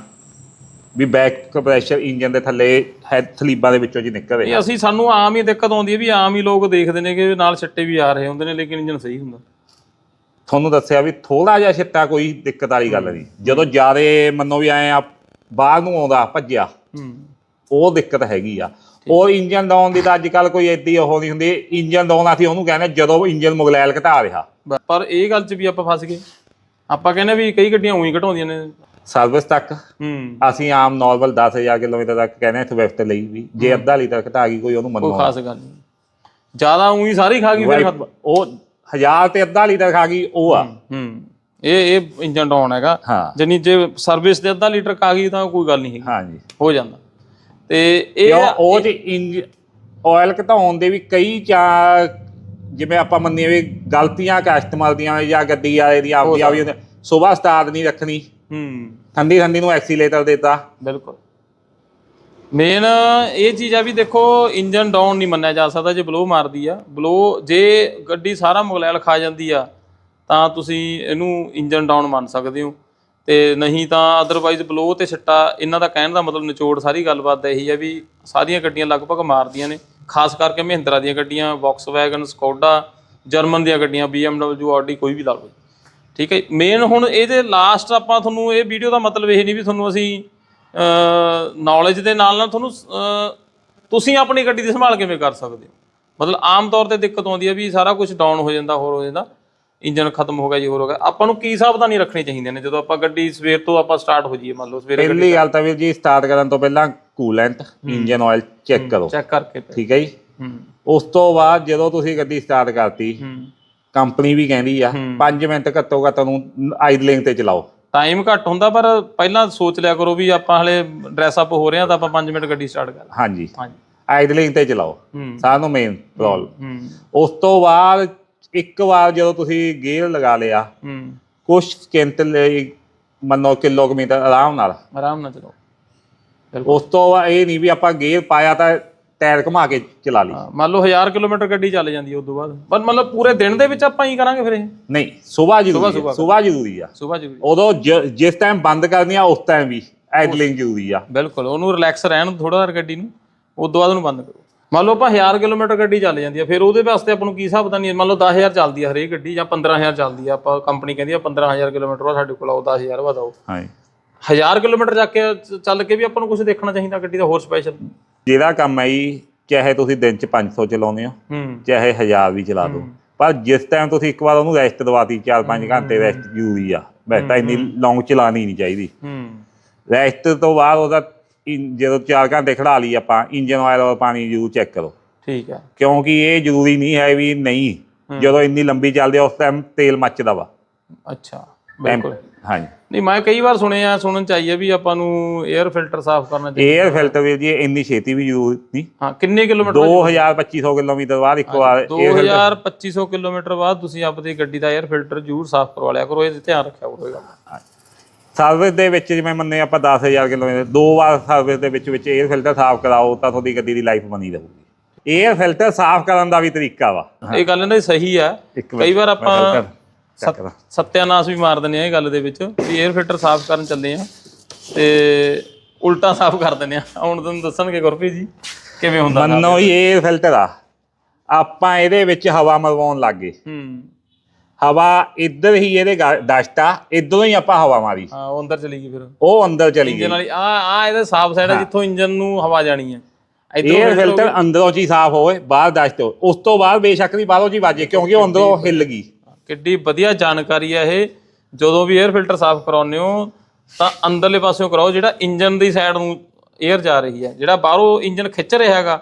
ਵੀ ਬੈਕ ਪ੍ਰੈਸ਼ਰ ਇੰਜਨ ਦੇ ਥੱਲੇ ਹੈਡ ਸਲੀਬਾਂ ਦੇ ਵਿੱਚੋਂ ਜੀ ਨਿਕਲ ਰਿਹਾ। ਇਹ ਅਸੀਂ ਸਾਨੂੰ ਆਮ ਹੀ ਦਿੱਕਤ ਆਉਂਦੀ ਹੈ ਵੀ ਆਮ ਹੀ ਲੋਕ ਦੇਖਦੇ ਨੇ ਕਿ ਨਾਲ ਛੱਟੇ ਵੀ ਆ ਰਹੇ ਹੁੰਦੇ ਨੇ ਲੇਕਿਨ ਇੰਜਨ ਸਹੀ ਹੁੰਦਾ। ਤੁਹਾਨੂੰ ਦੱਸਿਆ ਵੀ ਥੋੜਾ ਜਿਹਾ ਛਿੱਟਾ ਕੋਈ ਦਿੱਕਤ ਵਾਲੀ ਗੱਲ ਨਹੀਂ। ਜਦੋਂ ਜਿਆਦੇ ਮੰਨੋ ਵੀ ਆਏ ਆ ਬਾਹਰ ਨੂੰ ਆਉਂਦਾ ਭੱਜਿਆ ਹੂੰ। ਉਹ ਦਿੱਕਤ ਹੈਗੀ ਆ। ਉਹ ਇੰਜਨ ਡਾਊਨ ਦੀ ਤਾਂ ਅੱਜ ਕੱਲ ਕੋਈ ਏਦੀ ਉਹ ਨਹੀਂ ਹੁੰਦੀ। ਇੰਜਨ ਡਾਊਨ ਅਸੀਂ ਉਹਨੂੰ ਕਹਿੰਦੇ ਜਦੋਂ ਇੰਜਨ ਮੁਗਲੈਲ ਘਟਾ ਰਿਹਾ। ਪਰ ਇਹ ਗੱਲ 'ਚ ਵੀ ਆਪਾਂ ਫਸ ਗਏ। ਆਪਾਂ ਕਹਿੰਦੇ ਵੀ ਕਈ ਗੱਡੀਆਂ ਉਹੀ ਘਟਾਉਂਦੀਆਂ ਨੇ। ਸਰਵਿਸ ਤੱਕ ਹੂੰ। ਅਸੀਂ ਆਮ ਨਾਰਮਲ 10000 ਕਿਲੋਮੀਟਰ ਤੱਕ ਕਹਿੰਦੇ ਸਵਿਫਟ ਲਈ ਵੀ। ਜੇ ਅੱਧਾ ਲੀਟਰ ਘਟਾ ਗਈ ਕੋਈ ਉਹਨੂੰ ਕੋਈ ਮੰਨੋ ਖਾਸ ਗੱਲ ਨਹੀਂ। ਜ਼ਿਆਦਾ ਉਹੀ ਸਾਰੀ ਖਾ ਗਈ ਫਿਰ ਉਹ ਹਜ਼ਾਰ ਤੇ ਅੱਧਾ ਲੀਟਰ ਖਾ ਗਈ ਉਹ ਆ। ਹੂੰ ਇਹ ਇਹ ਇੰਜਨ ਡਾਊਨ ਹੈਗਾ। ਹਾਂ। ਜਾਨੀ ਜੇ ਸਰਵਿਸ ਦੇ ਅੱਧਾ ਲੀਟਰ ਖਾ ਗਈ ਤਾਂ ਕੋਈ ਗੱਲ ਨਹੀਂ ਹੈਗੀ। ਹਾਂਜੀ। ਹੋ ਜਾਂਦਾ। ਤੇ ਇਹ ਕਿਉਂ? ਉਹ ਚ ਇੰਜ ਆਇਲ ਘਟਾਉਣ ਦੇ ਵੀ ਕਈ ਚਾ ਜਿਵੇਂ ਆਪਾਂ ਮੰਨੀਏ ਵੀ ਗਲਤੀਆਂ ਕਸਟਮਰ ਦੀਆਂ ਜਾਂ ਗੱਡੀ ਵਾਲੇ ਦੀ ਆਪਦੀ ਆ ਵੀ ਸਵੇਰ ਸਟਾਰਟ ਨਹੀਂ ਰੱਖਣੀ। ਹੂੰ। ਠੰਡੀ ਠੰਡੀ ਨੂੰ ਐਕਸੀਲੇਟਰ ਦੇਤਾ। ਬਿਲਕੁਲ। ਮੇਨ ਇਹ ਚੀਜ਼ ਆ ਵੀ ਦੇਖੋ ਇੰਜਨ ਡਾਊਨ ਨਹੀਂ ਮੰਨਿਆ ਜਾ ਸਕਦਾ ਜੇ ਬਲੋ ਮਾਰਦੀ ਆ। ਬਲੋ ਜੇ ਗੱਡੀ ਸਾਰਾ ਮੁਗਲੈਲ ਖਾ ਜਾਂਦੀ ਆ ਤਾਂ ਤੁਸੀਂ ਇਹਨੂੰ ਇੰਜਨ ਡਾਊਨ ਮੰਨ ਸਕਦੇ ਹੋ। ਤੇ ਨਹੀਂ ਤਾਂ ਅਦਰਵਾਈਜ਼ ਬਲੋ ਤੇ ਸਿੱਟਾ ਇਹਨਾਂ ਦਾ ਕਹਿਣ ਦਾ ਮਤਲਬ ਨਿਚੋੜ ਸਾਰੀ ਗੱਲਬਾਤ ਦਾ ਇਹੀ ਆ ਵੀ ਸਾਰੀਆਂ ਗੱਡੀਆਂ ਲਗਭਗ ਮਾਰਦੀਆਂ ਨੇ। ਖਾਸ ਕਰਕੇ ਮਹਿੰਦਰਾ ਦੀਆਂ ਗੱਡੀਆਂ ਵੌਕਸਵੈਗਨ ਸਕੋਡਾ ਜਰਮਨ ਦੀਆਂ ਗੱਡੀਆਂ BMW ਆਡੀ ਕੋਈ ਵੀ ਲਾ ਲਓ। ਠੀਕ ਹੈ ਮੇਨ ਹੁਣ ਇਹਦੇ ਲਾਸਟ ਆਪਾਂ ਤੁਹਾਨੂੰ ਇਹ ਵੀਡੀਓ ਦਾ ਮਤਲਬ ਇਹ ਨਹੀਂ ਵੀ ਤੁਹਾਨੂੰ ਅਸੀਂ ਨੌਲੇਜ ਦੇ ਨਾਲ ਨਾਲ ਤੁਹਾਨੂੰ ਤੁਸੀਂ ਆਪਣੀ ਗੱਡੀ ਦੀ ਸੰਭਾਲ ਕਿਵੇਂ ਕਰ ਸਕਦੇ ਹੋ? ਮਤਲਬ ਆਮ ਤੌਰ ਤੇ ਦਿੱਕਤ ਆਉਂਦੀ ਹੈ ਵੀ ਸਾਰਾ ਕੁਝ ਡਾਊਨ ਹੋ ਜਾਂਦਾ ਹੋਰ ਹੋ ਜਾਂਦਾ। ਇੰਜਨ ਖਤਮ ਹੋ ਗਿਆ ਜੀ ਹੋਰ ਹੋ ਗਿਆ। ਆਪਾਂ ਨੂੰ ਕੀ ਸਾਵਧਾਨੀ ਰੱਖਣੀ ਚਾਹੀਦੀਆਂ ਨੇ? ਜਦੋਂ ਆਪਾਂ ਗੱਡੀ ਸਵੇਰ ਤੋਂ ਆਪਾਂ ਸਟਾਰਟ ਹੋ ਜਾਈਏ ਮੰਨ ਲਓ ਸਵੇਰੇ ਪਹਿਲੀ ਗੱਲ ਤਾਂ ਵੀਰ ਜੀ ਸਟਾਰਟ ਕਰਨ ਤੋਂ ਪਹਿਲਾਂ ਕੂਲੈਂਟ ਇੰਜਨ ਆਇਲ ਚੈੱਕ ਕਰੋ। ਚੈੱਕ ਕਰਕੇ। ਠੀਕ ਹੈ ਜੀ? ਉਸ ਤੋਂ ਬਾਅਦ ਜਦੋਂ ਤੁਸੀਂ ਗੱਡੀ ਸਟਾਰਟ ਕਰਤੀ ਕੰਪਨੀ ਵੀ ਕਹਿੰਦੀ ਆ 5 ਮਿੰਟ ਘੱਟੋ ਘੱਟ ਨੂੰ ਆਈਡਲਿੰਗ ਤੇ ਚਲਾਓ। ਟਾਈਮ ਘੱਟ ਹੁੰਦਾ ਪਰ ਪਹਿਲਾਂ ਸੋਚ ਲਿਆ ਕਰੋ ਵੀ ਆਪਾਂ ਹਲੇ ਡਰੈਸ ਅਪ ਹੋ ਰਹੇ ਹਾਂ ਤਾਂ ਆਪਾਂ 5 ਮਿੰਟ ਗੱਡੀ ਸਟਾਰਟ ਕਰ ਹਾਂਜੀ। ਹਾਂਜੀ। ਆਈਡਲਿੰਗ ਤੇ ਚਲਾਓ ਹੂੰ। ਸਾਰਿਆਂ ਨੂੰ ਮੇਨ ਪ੍ਰੋਬਲਮ ਉਸ ਤੋਂ ਬਾਅਦ ਇੱਕ ਵਾਰ ਜਦੋਂ ਤੁਸੀਂ ਗੇਅਰ ਲਗਾ ਲਿਆ ਕੁਝ ਸਕਿੰਟ ਲਈ ਮੰਨੋ ਕਿਲੋਮੀਟਰ ਆਰਾਮ ਨਾਲ। ਆਰਾਮ ਨਾਲ ਚਲਾਓ। ਉਸ ਤੋਂ ਬਾਅਦ ਇਹ ਨਹੀਂ ਵੀ ਆਪਾਂ ਗੇਅਰ ਪਾਇਆ ਤਾਂ ਟਾਇਰ ਘੁਮਾ ਕੇ ਚਲਾ ਲਈ। ਹਾਂ, ਮੰਨ ਲਓ 1000 ਕਿਲੋਮੀਟਰ ਗੱਡੀ ਚੱਲ ਜਾਂਦੀ ਹੈ ਉਸ ਤੋਂ ਬਾਅਦ ਪਰ ਮਤਲਬ ਪੂਰੇ ਦਿਨ ਦੇ ਵਿੱਚ ਆਪਾਂ ਹੀ ਕਰਾਂਗੇ ਫਿਰ ਇਹ? ਨਹੀਂ ਸਵੇਰ ਜ਼ਰੂਰੀ ਹੈ ਸਵੇਰ। ਜ਼ਰੂਰੀ ਆ। ਸਵੇਰ ਜ਼ਰੂਰੀ। ਉਦੋਂ ਜਿਸ ਟਾਈਮ ਬੰਦ ਕਰਨੀ ਆ ਉਸ ਟਾਈਮ ਵੀ ਆਈਡਲਿੰਗ ਜ਼ਰੂਰੀ ਆ। ਬਿਲਕੁਲ ਉਹਨੂੰ ਰਿਲੈਕਸ ਰਹਿਣ ਥੋੜਾ ਜਿਹਾ ਗੱਡੀ ਨੂੰ ਉਸ ਤੋਂ ਬਾਅਦ ਉਹਨੂੰ ਬੰਦ ਕਰੋ। ਮੰਨ ਲਓ ਆਪਾਂ 1000 ਕਿਲੋਮੀਟਰ ਗੱਡੀ ਚੱਲ ਜਾਂਦੀ ਹੈ ਫਿਰ ਉਹਦੇ ਵਾਸਤੇ ਆਪਾਂ ਨੂੰ ਕੀ ਨਹੀਂ ਮੰਨ ਲਓ 10000 ਚੱਲਦੀ ਹੈ ਹਰੇਕ ਗੱਡੀ ਜਾਂ 15000 ਚੱਲਦੀ ਆ ਆਪਾਂ ਕੰਪਨੀ ਕਹਿੰਦੀ ਆ 15000 ਕਿਲੋਮੀਟਰ ਵਾ ਸਾਡੇ ਕੋਲ ਆਓ 10000 ਵਧਾਓ। ਹਾਂਜੀ। 1000 ਕਿਲੋਮੀਟਰ ਜਾ ਕੇ ਚੱਲ ਕੇ ਵੀ ਆਪਾਂ ਨੂੰ ਕੁਝ ਦੇਖਣਾ ਚਾਹੀਦਾ ਗੱਡੀ ਦਾ ਹੋਰ ਸਪੈਸ਼ਲ ਜਿਹੜਾ ਕੰਮ ਹੈ ਜੀ ਚਾਹੇ ਤੁਸੀਂ ਦਿਨ ਚ 500 ਚਲਾਉਂਦੇ ਹੋ ਹੂੰ। ਚਾਹੇ 1000 ਵੀ ਚਲਾ ਦਿਓ। ਪਰ ਜਿਸ ਟਾਈਮ ਤੁਸੀਂ ਇੱਕ ਵਾਰ ਉਹਨੂੰ ਰੈਸਟ ਦਵਾਤੀ 4-5 ਘੰਟੇ ਰੈਸਟ ਜ਼ਰੂਰੀ ਆ। ਤਾਂ ਇੰਨੀ ਲੌਂਗ ਚਲਾਣੀ ਨਹੀਂ ਚਾਹੀਦੀ। ਹੂੰ। ਰੈਸਟ ਤੋਂ ਬਾਅਦ ਉਹਦਾ ਜਦੋਂ 4 ਘੰਟੇ ਖੜਾ ਲਈ ਆਪਾਂ ਇੰਜਨ ਆਇਲ ਔਰ ਪਾਣੀ ਜ਼ਰੂਰ ਚੈੱਕ ਕਰੋ। ਠੀਕ ਹੈ ਕਿਉਂਕਿ ਇਹ ਜ਼ਰੂਰੀ ਨਹੀਂ ਹੈ ਵੀ ਨਹੀਂ। ਜਦੋਂ ਇੰਨੀ ਲੰਬੀ ਚੱਲਦੀ ਆ ਉਸ ਟਾਈਮ ਤੇਲ ਮੱਚਦਾ ਵਾ। ਅੱਛਾ। ਬਿਲਕੁਲ। ਹਾਂਜੀ। ਨਹੀਂ ਮੈਂ ਕਈ ਵਾਰ ਸੁਣਿਆ ਸੁਣਨ ਚ ਵੀ ਆਪਾਂ ਨੂੰ 에ਅਰ ਫਿਲਟਰ ਸਾਫ਼ ਕਰਨਾ ਚਾਹੀਦਾ। 에ਅਰ ਫਿਲਟਰ ਵੀ ਜੀ ਇੰਨੀ ਛੇਤੀ ਵੀ ਯੂਜ਼ ਨਹੀਂ। ਹਾਂ ਕਿੰਨੇ ਕਿਲੋਮੀਟਰ 2250 ਕਿਲੋਮੀਟਰ ਬਾਅਦ ਇੱਕ ਵਾਰ 2250 ਕਿਲੋਮੀਟਰ ਬਾਅਦ ਤੁਸੀਂ ਆਪਣੀ ਗੱਡੀ ਦਾ 에ਅਰ ਫਿਲਟਰ ਜ਼ਰੂਰ ਸਾਫ਼ ਕਰਵਾ ਲਿਆ ਕਰੋ ਇਹ ਧਿਆਨ ਰੱਖਿਆ ਕਰੋ ਇਹ ਸਰਵਿਸ ਦੇ ਵਿੱਚ ਜਿਵੇਂ ਮੰਨੇ ਆਪਾਂ 10000 ਕਿਲੋਮੀਟਰ ਦੋ ਵਾਰ ਸਰਵਿਸ ਦੇ ਵਿੱਚ ਵਿੱਚ 에ਅਰ ਫਿਲਟਰ ਸਾਫ਼ ਕਰਾਓ ਤਾਂ ਤੁਹਾਡੀ ਗੱਡੀ ਦੀ ਲਾਈਫ ਬਣੀ ਰਹੂ 에ਅਰ ਫਿਲਟਰ ਸਾਫ਼ ਕਰਨ ਦਾ ਵੀ ਤਰੀਕਾ ਵਾ। ਇਹ ਗੱਲ ਨਾ ਸਹੀ ਆ। ਕਈ ਵਾਰ ਆਪਾਂ ਸਤਿਆਨਾਸ ਵੀ ਮਾਰ ਦਿੰਦੇ ਆ ਇਹ ਗੱਲ ਦੇ ਵਿੱਚ ਵੀ 에ਅਰ ਫਿਲਟਰ ਸਾਫ਼ ਕਰਨ ਚੱਲੇ ਆ ਤੇ ਉਲਟਾ ਸਾਫ਼ ਕਰ ਦਿੰਦੇ ਆ। ਹੁਣ ਤੁਹਾਨੂੰ ਦੱਸਣਗੇ ਗੁਰਪ੍ਰੀਤ ਜੀ ਕਿਵੇਂ ਹੁੰਦਾ ਮੰਨੋ ਇਹ ਫਿਲਟਰ ਆ। ਆਪਾਂ ਇਹਦੇ ਵਿੱਚ ਹਵਾ ਮਲਵਾਉਣ ਲੱਗ ਗਏ। ਹੂੰ। ਹਵਾ ਇੱਧਰ ਹੀ ਇਹਦੇ ਡਸਟਾ ਇੱਧਰੋਂ ਹੀ ਆਪਾਂ ਹਵਾ ਮਾਰੀ। ਹਾਂ ਅੰਦਰ ਚਲੀ ਗਈ ਫਿਰ। ਉਹ ਅੰਦਰ ਚਲੀ ਗਈ। ਇੰਜਨ ਆ ਆ ਇਹਦਾ ਸਾਫ਼ ਸਾਈਡ ਆ ਜਿੱਥੋਂ ਇੰਜਨ ਨੂੰ ਹਵਾ ਜਾਣੀ ਹੈ ਇਹ ਫਿਲਟਰ ਅੰਦਰੋਂ ਜੀ ਸਾਫ਼ ਹੋਵੇ ਬਾਹਰ ਡਸਟ ਉਸ ਤੋਂ ਬਾਅਦ ਬੇਸ਼ੱਕ ਦੀ ਬਾਹਰੋਂ ਜੀ ਵਾਜੇ ਕਿਉਂਕਿ ਉਹ ਅੰਦਰੋਂ ਹਿੱਲ ਗਈ। ਕਿੱਡੀ ਵਧੀਆ ਜਾਣਕਾਰੀ ਹੈ ਇਹ। ਜਦੋਂ ਵੀ 에ਅਰ ਫਿਲਟਰ ਸਾਫ਼ ਕਰਾਉਂਦੇ ਹੋ ਤਾਂ ਅੰਦਰਲੇ ਪਾਸਿਓਂ ਕਰਾਓ ਜਿਹੜਾ ਇੰਜਨ ਦੀ ਸਾਈਡ ਨੂੰ 에ਅਰ ਜਾ ਰਹੀ ਹੈ। ਜਿਹੜਾ ਬਾਹਰੋਂ ਇੰਜਨ ਖਿੱਚ ਰਿਹਾ ਹੈਗਾ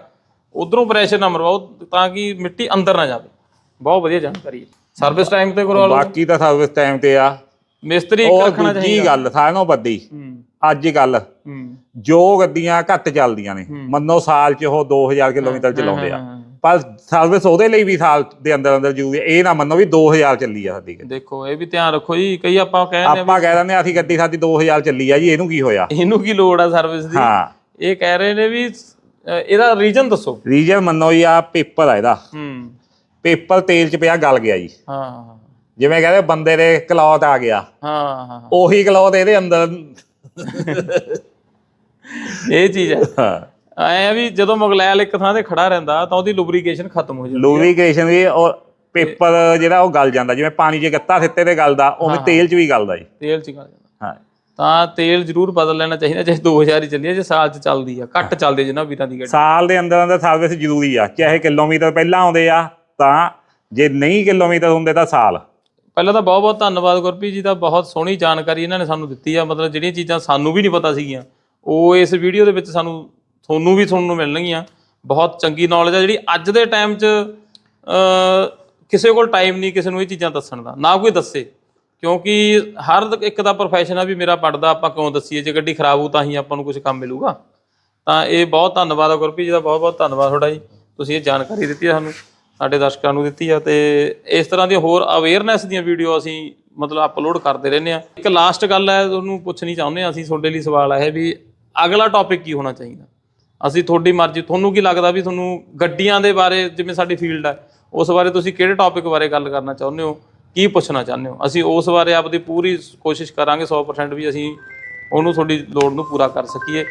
ਉਧਰੋਂ ਪ੍ਰੈਸ਼ਰ ਨਾ ਮਰਵਾਓ ਤਾਂ ਕਿ ਮਿੱਟੀ ਅੰਦਰ ਨਾ ਜਾਵੇ। ਬਹੁਤ ਵਧੀਆ ਜਾਣਕਾਰੀ ਹੈ। ਸਰਵਿਸ ਟਾਈਮ ਤੇ ਕਰਵਾ ਲਓ। ਬਾਕੀ ਤਾਂ ਸਰਵਿਸ ਟਾਈਮ ਤੇ ਆ। ਮਿਸਤਰੀ ਇੱਕ ਰੱਖਣਾ ਚਾਹੀਦਾ। ਗੱਲ ਸਾਰਿਆਂ ਵੱਡੀ ਅੱਜ ਕੱਲ ਜੋ ਗੱਡੀਆਂ ਘੱਟ ਚੱਲਦੀਆਂ ਨੇ। ਮੰਨੋ ਸਾਲ 'ਚ ਉਹ 2000 ਕਿਲੋਮੀਟਰ ਚਲਾਉਂਦੇ ਆ। ਪਰ ਸਰਵਿਸ ਉਹਦੇ ਲਈ ਵੀ ਸਾਲ ਦੇ ਅੰਦਰ ਅੰਦਰ ਹੈ। ਇਹ ਨਾ ਮੰਨੋ ਵੀ 2000 ਚੱਲੀ ਆ ਸਾਡੀ ਗੱਡੀ। ਦੇਖੋ ਇਹ ਵੀ ਧਿਆਨ ਰੱਖੋ ਜੀ ਕਈ ਆਪਾਂ ਕਹਿੰਦੇ ਆ ਆਪਾਂ ਕਹਿ ਦਿੰਦੇ ਆ ਅਸੀਂ ਗੱਡੀ ਸਾਡੀ 2000 ਚੱਲੀ ਆ ਜੀ ਇਹਨੂੰ ਕੀ ਹੋਇਆ? ਇਹਨੂੰ ਕੀ ਲੋੜ ਆ ਸਰਵਿਸ ਦੀ? ਹਾਂ। ਇਹ ਕਹਿ ਰਹੇ ਨੇ ਵੀ ਇਹਦਾ ਰੀਜਨ ਦੱਸੋ। ਰੀਜਨ ਮੰਨੋ ਜੀ ਆ ਪੇਪਰ ਆ ਇਹਦਾ। ਹੂੰ। ਪੇਪਰ ਤੇਲ 'ਚ ਪਿਆ ਗਲ ਗਿਆ ਜੀ। ਹਾਂ ਹਾਂ ਜਿਵੇਂ ਕਹਿੰਦੇ ਬੰਦੇ ਦੇ ਕਲੌਤ ਆ ਗਿਆ। ਹਾਂ ਹਾਂ ਉਹੀ ਕਲੌਤ ਇਹਦੇ ਅੰਦਰ। ਇਹ ਚੀਜ਼ ਹਾਂ। ਐ ਆ ਵੀ ਜਦੋਂ ਮੁਗਲੈਲ ਇੱਕ ਥਾਂ ਤੇ ਖੜਾ ਰਹਿੰਦਾ ਤਾਂ ਉਹਦੀ ਲੁਬਰੀਕੇਸ਼ਨ ਖਤਮ ਹੋ ਜਾਂਦੀ ਲੂਬਰੀਕੇਸ਼ਨ ਵੀ ਔਰ ਪੇਪਰ ਜਿਹੜਾ ਉਹ ਗਲ ਜਾਂਦਾ ਜਿਵੇਂ ਪਾਣੀ 'ਚ ਗੱਤਾ ਸਿੱਤੇ ਤੇ ਗਲਦਾ ਉਵੇਂ ਤੇਲ 'ਚ ਵੀ ਗਲਦਾ ਜੀ। ਤੇਲ ਚ ਗਲ ਜਾਂਦਾ। ਹਾਂ। ਤਾਂ ਤੇਲ ਜ਼ਰੂਰ ਬਦਲ ਲੈਣਾ ਚਾਹੀਦਾ ਚਾਹੇ 2000 ਹੀ ਚੱਲੀ ਹੈ ਜੇ ਸਾਲ ਚ ਚੱਲਦੀ ਆ। ਘੱਟ ਚੱਲਦੀ ਜਿੰਨਾ ਵੀਰਾਂ ਦੀ ਗੱਡੀ। ਸਾਲ ਦੇ ਅੰਦਰ ਅੰਦਰ ਸਰਵਿਸ ਜ਼ਰੂਰੀ ਆ ਚਾਹੇ ਕਿਲੋਮੀਟਰ ਪਹਿਲਾਂ ਆਉਂਦੇ ਆ ਤਾਂ ਜੇ ਨਹੀਂ ਕਿਲੋਮੀਟਰ ਹੁੰਦੇ ਤਾਂ ਸਾਲ। ਪਹਿਲਾਂ ਤਾਂ ਬਹੁਤ ਬਹੁਤ ਧੰਨਵਾਦ ਗੁਰਪ੍ਰੀਤ ਜੀ ਦਾ ਬਹੁਤ ਸੋਹਣੀ ਜਾਣਕਾਰੀ ਇਹਨਾਂ ਨੇ ਸਾਨੂੰ ਦਿੱਤੀ ਆ। ਮਤਲਬ ਜਿਹੜੀਆਂ ਚੀਜ਼ਾਂ ਸਾਨੂੰ ਵੀ ਨਹੀਂ ਪਤਾ ਸੀਗੀਆਂ ਉਹ ਇਸ ਵੀਡੀਓ ਦੇ ਵਿੱਚ ਸਾਨੂੰ ਤੁਹਾਨੂੰ ਵੀ ਤੁਹਾਨੂੰ ਮਿਲਣਗੀਆਂ। ਬਹੁਤ ਚੰਗੀ ਨੌਲੇਜ ਆ ਜਿਹੜੀ ਅੱਜ ਦੇ ਟਾਈਮ 'ਚ ਕਿਸੇ ਕੋਲ ਟਾਈਮ ਨਹੀਂ, ਕਿਸੇ ਨੂੰ ਇਹ ਚੀਜ਼ਾਂ ਦੱਸਣ ਦਾ। ਨਾ ਕੋਈ ਦੱਸੇ। ਕਿਉਂਕਿ ਹਰ ਇੱਕ ਦਾ ਪ੍ਰੋਫੈਸ਼ਨ ਆ ਵੀ ਮੇਰਾ ਪੜਦਾ ਆਪਾਂ ਕਿਉਂ ਦੱਸੀਏ? ਜੇ ਗੱਡੀ ਖਰਾਬ ਹੋ ਤਾਂ ਹੀ ਆਪਾਂ ਨੂੰ ਕੁਝ ਕੰਮ ਮਿਲੂਗਾ। ਤਾਂ ਇਹ ਬਹੁਤ ਧੰਨਵਾਦ ਆ ਗੁਰਪ੍ਰੀਤ ਜੀ ਦਾ, ਬਹੁਤ ਬਹੁਤ ਧੰਨਵਾਦ ਤੁਹਾਡਾ ਜੀ। ਤੁਸੀਂ ਇਹ ਜਾਣਕਾਰੀ ਦਿੱਤੀ ਆ ਸਾਨੂੰ, ਸਾਡੇ ਦਰਸ਼ਕਾਂ ਨੂੰ ਦਿੱਤੀ ਆ ਤੇ ਇਸ ਤਰ੍ਹਾਂ ਦੀਆਂ ਹੋਰ ਅਵੇਅਰਨੈਸ ਦੀਆਂ ਵੀਡੀਓ ਅਸੀਂ ਮਤਲਬ ਅਪਲੋਡ ਕਰਦੇ ਰਹਿੰਦੇ ਆ। ਇੱਕ ਲਾਸਟ ਗੱਲ ਹੈ ਤੁਹਾਨੂੰ ਪੁੱਛਣੀ ਚਾਹੁੰਦੇ ਆ ਅਸੀਂ, ਤੁਹਾਡੇ ਲਈ ਸਵਾਲ ਹੈ ਵੀ ਅਗਲਾ ਟੌਪਿਕ ਕੀ ਹੋਣਾ ਚਾਹੀਦਾ? ਅਸੀਂ ਤੁਹਾਡੀ ਮਰਜ਼ੀ, ਤੁਹਾਨੂੰ ਕੀ ਲੱਗਦਾ ਵੀ ਤੁਹਾਨੂੰ ਗੱਡੀਆਂ ਦੇ ਬਾਰੇ ਜਿਵੇਂ ਸਾਡੀ ਫੀਲਡ ਹੈ ਉਸ ਬਾਰੇ ਤੁਸੀਂ ਕਿਹੜੇ ਟੌਪਿਕ ਬਾਰੇ ਗੱਲ ਕਰਨਾ ਚਾਹੁੰਦੇ ਹੋ? ਕੀ ਪੁੱਛਣਾ ਚਾਹੁੰਦੇ ਹੋ? ਅਸੀਂ ਉਸ ਬਾਰੇ ਆਪਦੀ ਪੂਰੀ ਕੋਸ਼ਿਸ਼ ਕਰਾਂਗੇ 100% ਵੀ ਅਸੀਂ ਉਹਨੂੰ ਤੁਹਾਡੀ ਲੋੜ ਨੂੰ ਪੂਰਾ ਕਰ ਸਕੀਏ।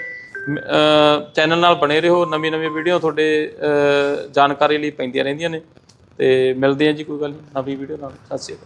ਚੈਨਲ ਨਾਲ ਬਣੇ ਰਹੋ, ਨਵੀਂ ਨਵੀਂ ਵੀਡੀਓ ਤੁਹਾਡੇ ਜਾਣਕਾਰੀ ਲਈ ਪੈਂਦੀਆਂ ਰਹਿੰਦੀਆਂ ਨੇ। ਤੇ ਮਿਲਦੇ ਹਾਂ ਜੀ ਕੋਈ ਗੱਲ ਨਹੀਂ ਨਵੀਂ ਵੀਡੀਓ ਨਾਲ। ਸਤਿ ਸ਼੍ਰੀ ਅਕਾਲ।